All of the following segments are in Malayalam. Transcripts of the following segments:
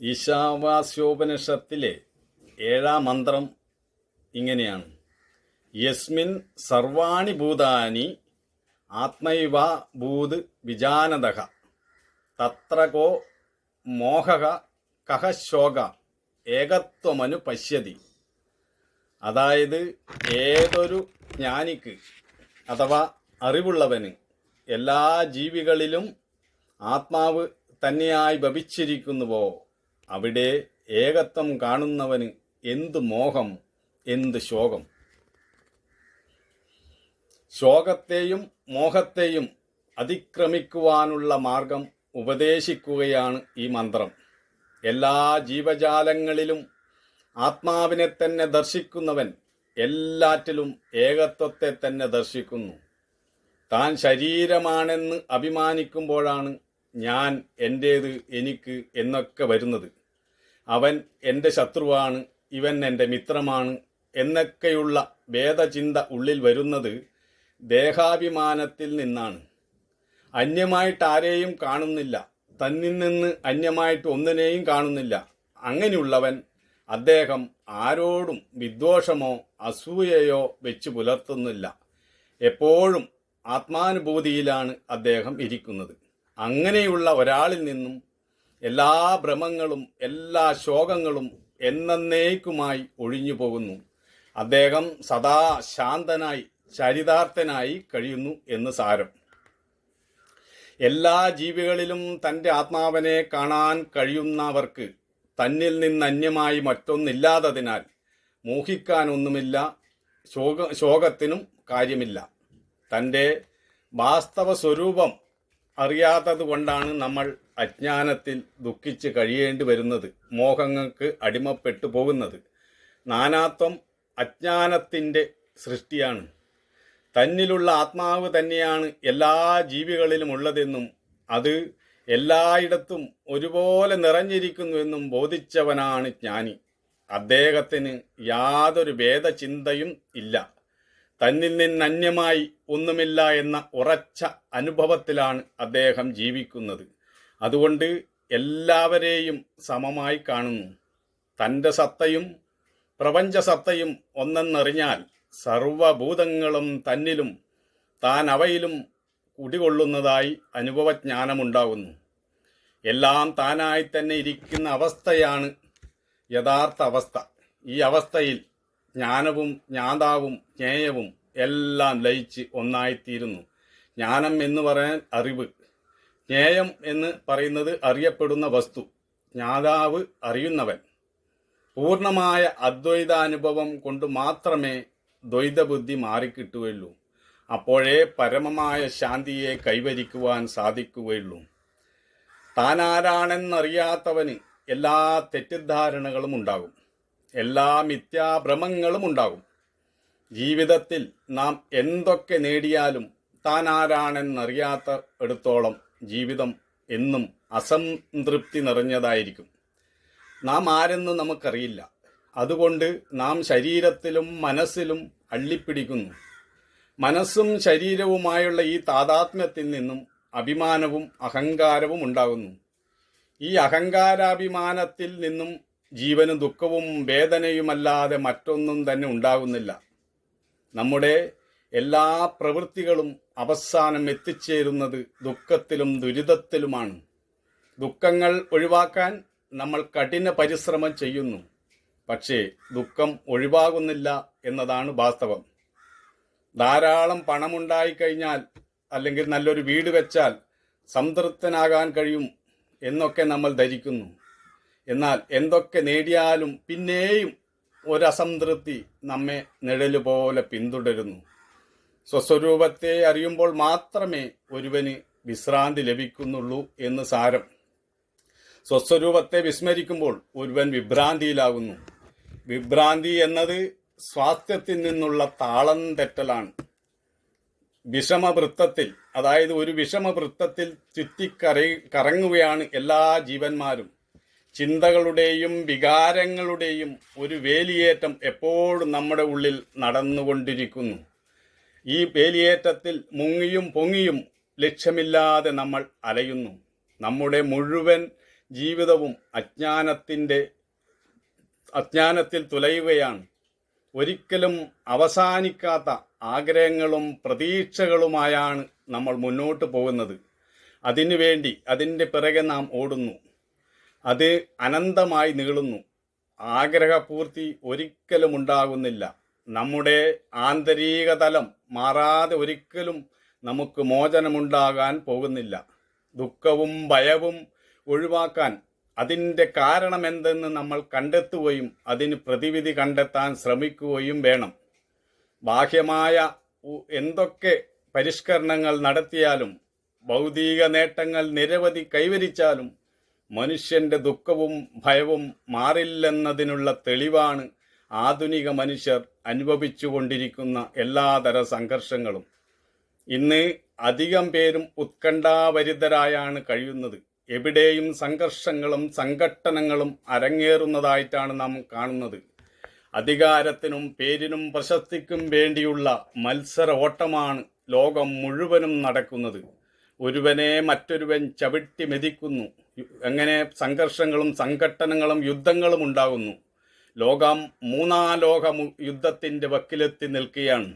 ഈശാവാസ്യോപനിഷത്തിലെ ഏഴാം മന്ത്രം ഇങ്ങനെയാണ്. യസ്മിൻ സർവാണി ഭൂതാനി ആത്മൈവ ഭൂത് വിജാനത തത്ര കോ മോഹക കഹ ശോക ഏകത്വമനു പശ്യതി. അതായത് ഏതൊരു ജ്ഞാനിക്ക് അഥവാ അറിവുള്ളവന് എല്ലാ ജീവികളിലും ആത്മാവ് തന്നെയായി ഭവിച്ചിരിക്കുന്നുവോ അവിടെ ഏകത്വം കാണുന്നവന് എന്ത് മോഹം എന്ത് ശോകം? ശോകത്തെയും മോഹത്തെയും അതിക്രമിക്കുവാനുള്ള മാർഗം ഉപദേശിക്കുകയാണ് ഈ മന്ത്രം. എല്ലാ ജീവജാലങ്ങളിലും ആത്മാവിനെ തന്നെ ദർശിക്കുന്നവൻ എല്ലാറ്റിലും ഏകത്വത്തെ തന്നെ ദർശിക്കുന്നു. താൻ ശരീരമാണെന്ന് അഭിമാനിക്കുമ്പോഴാണ് ഞാൻ എന്റേത് എനിക്ക് എന്നൊക്കെ വരുന്നത്. അവൻ എന്റെ ശത്രുവാണ് ഇവൻ എന്റെ മിത്രമാണ് എന്നൊക്കെയുള്ള ഭേദചിന്ത ഉള്ളിൽ വരുന്നത് ദേഹാഭിമാനത്തിൽ നിന്നാണ്. അന്യമായിട്ട് ആരെയും കാണുന്നില്ല. തന്നിൽ നിന്ന് അന്യമായിട്ട് ഒന്നിനെയും കാണുന്നില്ല. അങ്ങനെയുള്ളവൻ അദ്ദേഹം ആരോടും വിദ്വേഷമോ അസൂയയോ വെച്ച് പുലർത്തുന്നില്ല. എപ്പോഴും ആത്മാനുഭൂതിയിലാണ് അദ്ദേഹം ഇരിക്കുന്നത്. അങ്ങനെയുള്ള ഒരാളിൽ നിന്നും എല്ലാ ഭ്രമങ്ങളും എല്ലാ ശോകങ്ങളും എന്നേക്കുമായി ഒഴിഞ്ഞു പോകുന്നു. അദ്ദേഹം സദാ ശാന്തനായി ചരിതാർത്ഥനായി കഴിയുന്നു എന്ന് സാരം. എല്ലാ ജീവികളിലും തന്റെ ആത്മാവനെ കാണാൻ കഴിയുന്നവർക്ക് തന്നിൽ നിന്ന് അന്യമായി മറ്റൊന്നില്ലാത്തതിനാൽ മോഹിക്കാനൊന്നുമില്ല ശോക ശോകത്തിനും കാര്യമില്ല. തന്റെ വാസ്തവ സ്വരൂപം അറിയാത്തത് കൊണ്ടാണ് നമ്മൾ അജ്ഞാനത്തിൽ ദുഃഖിച്ച് കഴിയേണ്ടി വരുന്നത് മോഹങ്ങൾക്ക് അടിമപ്പെട്ടു പോകുന്നത്. നാനാത്വം അജ്ഞാനത്തിന്റെ സൃഷ്ടിയാണ്. തന്നിലുള്ള ആത്മാവ് തന്നെയാണ് എല്ലാ ജീവികളിലും ഉള്ളതെന്നും അത് എല്ലായിടത്തും ഒരുപോലെ നിറഞ്ഞിരിക്കുന്നുവെന്നും ബോധിച്ചവനാണ് ജ്ഞാനി. അദ്ദേഹത്തിന് യാതൊരു ഭേദചിന്തയും ഇല്ല. തന്നിൽ നിന്ന് അന്യമായി ഒന്നുമില്ല എന്ന ഉറച്ച അനുഭവത്തിലാണ് അദ്ദേഹം ജീവിക്കുന്നത്. അതുകൊണ്ട് എല്ലാവരെയും സമമായി കാണുന്നു. തന്റെ സത്തയും പ്രപഞ്ചസത്തയും ഒന്നെന്നറിഞ്ഞാൽ സർവഭൂതങ്ങളും തന്നിലും താൻ അവയിലും കുടികൊള്ളുന്നതായി അനുഭവജ്ഞാനമുണ്ടാകുന്നു. എല്ലാം താനായി തന്നെ ഇരിക്കുന്ന അവസ്ഥയാണ് യഥാർത്ഥ അവസ്ഥ. ഈ അവസ്ഥയിൽ ജ്ഞാനവും ജ്ഞാതാവും ജ്ഞേയവും എല്ലാം ലയിച്ച് ഒന്നായിത്തീരുന്നു. ജ്ഞാനം എന്ന് പറയാൻ അറിവ്. ജ്ഞേയം എന്ന് പറയുന്നത് അറിയപ്പെടുന്ന വസ്തു. ജ്ഞാതാവ് അറിയുന്നവൻ. പൂർണമായ അദ്വൈതാനുഭവം കൊണ്ട് മാത്രമേ ദ്വൈതബുദ്ധി മാറിക്കിട്ടുകയുള്ളൂ. അപ്പോഴേ പരമമായ ശാന്തിയെ കൈവരിക്കുവാൻ സാധിക്കുകയുള്ളൂ. താനാരാണെന്നറിയാത്തവന് എല്ലാ തെറ്റിദ്ധാരണകളും ഉണ്ടാകും. എല്ലാ മിഥ്യാഭ്രമങ്ങളും ഉണ്ടാകും. ജീവിതത്തിൽ നാം എന്തൊക്കെ നേടിയാലും താൻ ആരാണെന്നറിയാത്ത എടുത്തോളം ജീവിതം എന്നും അസംതൃപ്തി നിറഞ്ഞതായിരിക്കും. നാം ആരെന്ന് നമുക്കറിയില്ല. അതുകൊണ്ട് നാം ശരീരത്തിലും മനസ്സിലും അള്ളിപ്പിടിക്കുന്നു. മനസ്സും ശരീരവുമായുള്ള ഈ താതാത്മ്യത്തിൽ നിന്നും അഭിമാനവും അഹങ്കാരവും ഉണ്ടാകുന്നു. ഈ അഹങ്കാരാഭിമാനത്തിൽ നിന്നും ജീവന് ദുഃഖവും വേദനയുമല്ലാതെ മറ്റൊന്നും തന്നെ ഉണ്ടാകുന്നില്ല. നമ്മുടെ എല്ലാ പ്രവൃത്തികളും അവസാനം എത്തിച്ചേരുന്നത് ദുഃഖത്തിലും ദുരിതത്തിലുമാണ്. ദുഃഖങ്ങൾ ഒഴിവാക്കാൻ നമ്മൾ കഠിന പരിശ്രമം ചെയ്യുന്നു. പക്ഷേ ദുഃഖം ഒഴിവാകുന്നില്ല എന്നതാണ് വാസ്തവം. ധാരാളം പണമുണ്ടായിക്കഴിഞ്ഞാൽ അല്ലെങ്കിൽ നല്ലൊരു വീട് വെച്ചാൽ സംതൃപ്തനാകാൻ കഴിയും എന്നൊക്കെ നമ്മൾ ധരിക്കുന്നു. എന്നാൽ എന്തൊക്കെ നേടിയാലും പിന്നെയും ഒരസംതൃപ്തി നമ്മെ നിഴൽ പോലെ പിന്തുടരുന്നു. സ്വസ്വരൂപത്തെ അറിയുമ്പോൾ മാത്രമേ ഒരുവന് വിശ്രാന്തി ലഭിക്കുന്നുള്ളൂ എന്ന് സാരം. സ്വസ്വരൂപത്തെ വിസ്മരിക്കുമ്പോൾ ഒരുവൻ വിഭ്രാന്തിയിലാകുന്നു. വിഭ്രാന്തി എന്നത് സ്വാസ്ഥ്യത്തിൽ നിന്നുള്ള താളം തെറ്റലാണ്. വിഷമവൃത്തത്തിൽ അതായത് ഒരു വിഷമവൃത്തത്തിൽ ചുറ്റിക്കറി കറങ്ങുകയാണ് എല്ലാ ജീവന്മാരും. ചിന്തകളുടെയും വികാരങ്ങളുടെയും ഒരു വേലിയേറ്റം എപ്പോഴും നമ്മുടെ ഉള്ളിൽ നടന്നുകൊണ്ടിരിക്കുന്നു. ഈ വേലിയേറ്റത്തിൽ മുങ്ങിയും പൊങ്ങിയും ലക്ഷ്യമില്ലാതെ നമ്മൾ അലയുന്നു. നമ്മുടെ മുഴുവൻ ജീവിതവും അജ്ഞാനത്തിന്റെ അജ്ഞാനത്തിൽ തുലയുകയാണ്. ഒരിക്കലും അവസാനിക്കാത്ത ആഗ്രഹങ്ങളും പ്രതീക്ഷകളുമായാണ് നമ്മൾ മുന്നോട്ട് പോകുന്നത്. അതിനുവേണ്ടി അതിന്റെ പിറകെ നാം ഓടുന്നു. അത് അനന്തമായി നീളുന്നു. ആഗ്രഹപൂർത്തി ഒരിക്കലും ഉണ്ടാകുന്നില്ല നമ്മുടെ ആന്തരിക തലം മാറാതെ ഒരിക്കലും നമുക്ക് മോചനമുണ്ടാകാൻ പോകുന്നില്ല. ദുഃഖവും ഭയവും ഒഴിവാക്കാൻ അതിന്റെ കാരണമെന്തെന്ന് നമ്മൾ കണ്ടെത്തുകയും അതിന് പ്രതിവിധി കണ്ടെത്താൻ ശ്രമിക്കുകയും വേണം. ബാഹ്യമായ എന്തൊക്കെ പരിഷ്കരണങ്ങൾ നടത്തിയാലും ഭൗതിക നേട്ടങ്ങൾ നിരവധി കൈവരിച്ചാലും മനുഷ്യന്റെ ദുഃഖവും ഭയവും മാറില്ലെന്നതിനുള്ള തെളിവാണ് ആധുനിക മനുഷ്യർ അനുഭവിച്ചുകൊണ്ടിരിക്കുന്ന എല്ലാതര സംഘർഷങ്ങളും. ഇന്ന് അധികം പേരും ഉത്കണ്ഠാഭരിതരായാണ് കഴിയുന്നത്. എവിടെയും സംഘർഷങ്ങളും സംഘട്ടനങ്ങളും അരങ്ങേറുന്നതായിട്ടാണ് നാം കാണുന്നത്. അധികാരത്തിനും പേരിനും പ്രശസ്തിക്കും വേണ്ടിയുള്ള മത്സര ഓട്ടമാണ് ലോകം മുഴുവനും നടക്കുന്നത്. ഒരുവനെ മറ്റൊരുവൻ ചവിട്ടി മെതിക്കുന്നു. അങ്ങനെ സംഘർഷങ്ങളും സംഘട്ടനങ്ങളും യുദ്ധങ്ങളും ഉണ്ടാകുന്നു. ലോകം മൂന്നാലോക യുദ്ധത്തിന്റെ വക്കിലെത്തി നിൽക്കുകയാണ്.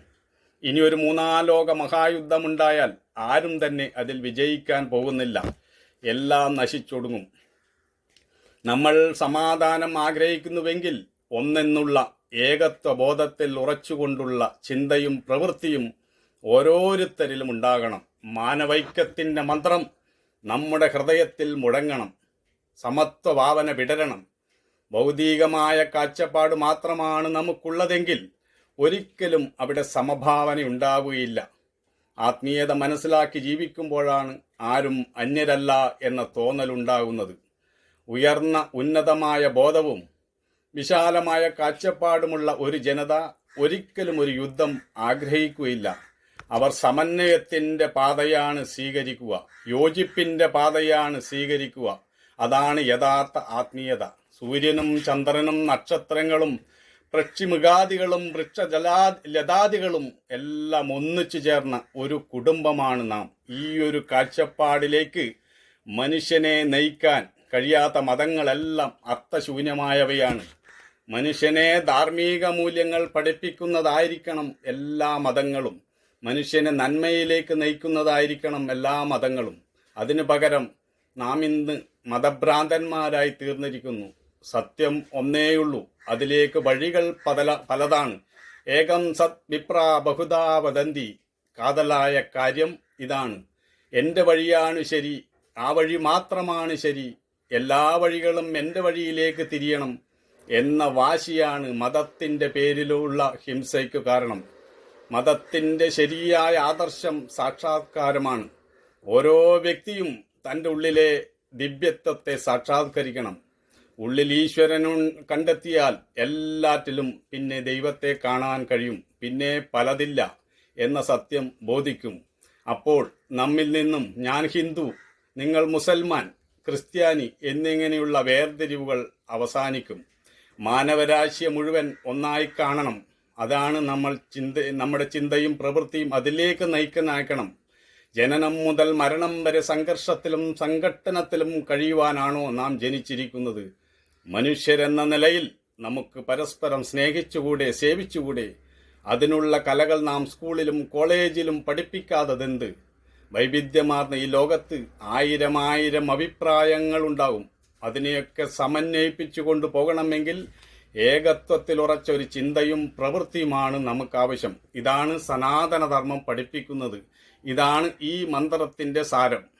ഇനി ഒരു മൂന്നാലോക മഹായുദ്ധമുണ്ടായാൽ ആരും തന്നെ അതിൽ വിജയിക്കാൻ പോകുന്നില്ല. എല്ലാം നശിച്ചൊടുങ്ങും. നമ്മൾ സമാധാനം ആഗ്രഹിക്കുന്നുവെങ്കിൽ ഒന്നെന്നുള്ള ഏകത്വ ബോധത്തിൽ ഉറച്ചുകൊണ്ടുള്ള ചിന്തയും പ്രവൃത്തിയും ഓരോരുത്തരിലും ഉണ്ടാകണം. മാനവൈക്യത്തിന്റെ മന്ത്രം നമ്മുടെ ഹൃദയത്തിൽ മുഴങ്ങണം. സമത്വ ഭാവന വിടരണം. ഭൗതികമായ കാഴ്ചപ്പാട് മാത്രമാണ് നമുക്കുള്ളതെങ്കിൽ ഒരിക്കലും അവിടെ സമഭാവന ഉണ്ടാവുകയില്ല. ആത്മീയത മനസ്സിലാക്കി ജീവിക്കുമ്പോഴാണ് ആരും അന്യരല്ല എന്ന തോന്നലുണ്ടാകുന്നത് ഉയർന്ന ഉന്നതമായ ബോധവും വിശാലമായ കാഴ്ചപ്പാടുമുള്ള ഒരു ജനത ഒരിക്കലും ഒരു യുദ്ധം ആഗ്രഹിക്കുകയില്ല. അവർ സമന്വയത്തിന്റെ പാതയാണ് സ്വീകരിക്കുക യോജിപ്പിന്റെ പാതയാണ് സ്വീകരിക്കുക. അതാണ് യഥാർത്ഥ ആത്മീയത. സൂര്യനും ചന്ദ്രനും നക്ഷത്രങ്ങളും പക്ഷിമൃഗാദികളും വൃക്ഷജലാ ലതാദികളും എല്ലാം ഒന്നിച്ചു ചേർന്ന ഒരു കുടുംബമാണ് നാം. ഈ ഒരു കാഴ്ചപ്പാടിലേക്ക് മനുഷ്യനെ നയിക്കാൻ കഴിയാത്ത മതങ്ങളെല്ലാം അർത്ഥശൂന്യമായവയാണ്. മനുഷ്യനെ ധാർമ്മിക മൂല്യങ്ങൾ പഠിപ്പിക്കുന്നതായിരിക്കണം എല്ലാ മതങ്ങളും. മനുഷ്യനെ നന്മയിലേക്ക് നയിക്കുന്നതായിരിക്കണം എല്ലാ മതങ്ങളും. അതിനു പകരം നാം ഇന്ന് മതഭ്രാന്തന്മാരായി തീർന്നിരിക്കുന്നു. സത്യം ഒന്നേയുള്ളൂ. അതിലേക്ക് വഴികൾ പതല പലതാണ്. ഏകം സത് വിപ്ര ബഹുദാ വദന്തി. കാതലായ കാര്യം ഇതാണ്. എന്റെ വഴിയാണ് ശരി ആ വഴി മാത്രമാണ് ശരി. എല്ലാ വഴികളും എന്റെ വഴിയിലേക്ക് തിരിയണം എന്ന വാശിയാണ് മതത്തിന്റെ പേരിലുള്ള ഹിംസയ്ക്ക് കാരണം. മതത്തിന്റെ ശരിയായ ആദർശം സാക്ഷാത്കാരമാണ്. ഓരോ വ്യക്തിയും തന്റെ ഉള്ളിലെ ദിവ്യത്വത്തെ സാക്ഷാത്കരിക്കണം. ഉള്ളിൽ ഈശ്വരനും കണ്ടെത്തിയാൽ എല്ലാറ്റിലും പിന്നെ ദൈവത്തെ കാണാൻ കഴിയും. പിന്നെ പലതില്ല എന്ന സത്യം ബോധിക്കും. അപ്പോൾ നമ്മിൽ നിന്നും ഞാൻ ഹിന്ദു നിങ്ങൾ മുസൽമാൻ ക്രിസ്ത്യാനി എന്നിങ്ങനെയുള്ള വേർതിരിവുകൾ അവസാനിക്കും. മാനവരാശിയെ മുഴുവൻ ഒന്നായി കാണണം. അതാണ് നമ്മൾ ചിന്ത നമ്മുടെ ചിന്തയും പ്രവൃത്തിയും അതിലേക്ക് നയിക്കുന്നയക്കണം. ജനനം മുതൽ മരണം വരെ സംഘർഷത്തിലും സംഘട്ടനത്തിലും കഴിയുവാനാണോ നാം ജനിച്ചിരിക്കുന്നത്? മനുഷ്യരെന്ന നിലയിൽ നമുക്ക് പരസ്പരം സ്നേഹിച്ചുകൂടെ സേവിച്ചുകൂടെ? അതിനുള്ള കലകൾ നാം സ്കൂളിലും കോളേജിലും പഠിപ്പിക്കാത്തതെന്ത് വൈവിധ്യമാർന്ന ഈ ലോകത്ത് ആയിരം ആയിരം അഭിപ്രായങ്ങളുണ്ടാകും അതിനെയൊക്കെ സമന്വയിപ്പിച്ചു കൊണ്ടുപോകണമെങ്കിൽ ഏകത്വത്തിൽ ഉറച്ച ഒരു ചിന്തയും പ്രവൃത്തിയുമാണ് നമുക്ക് ആവശ്യം ഇതാണ് സനാതനധർമ്മം പഠിപ്പിക്കുന്നത്. ഇതാണ് ഈ മന്ത്രത്തിന്റെ സാരം.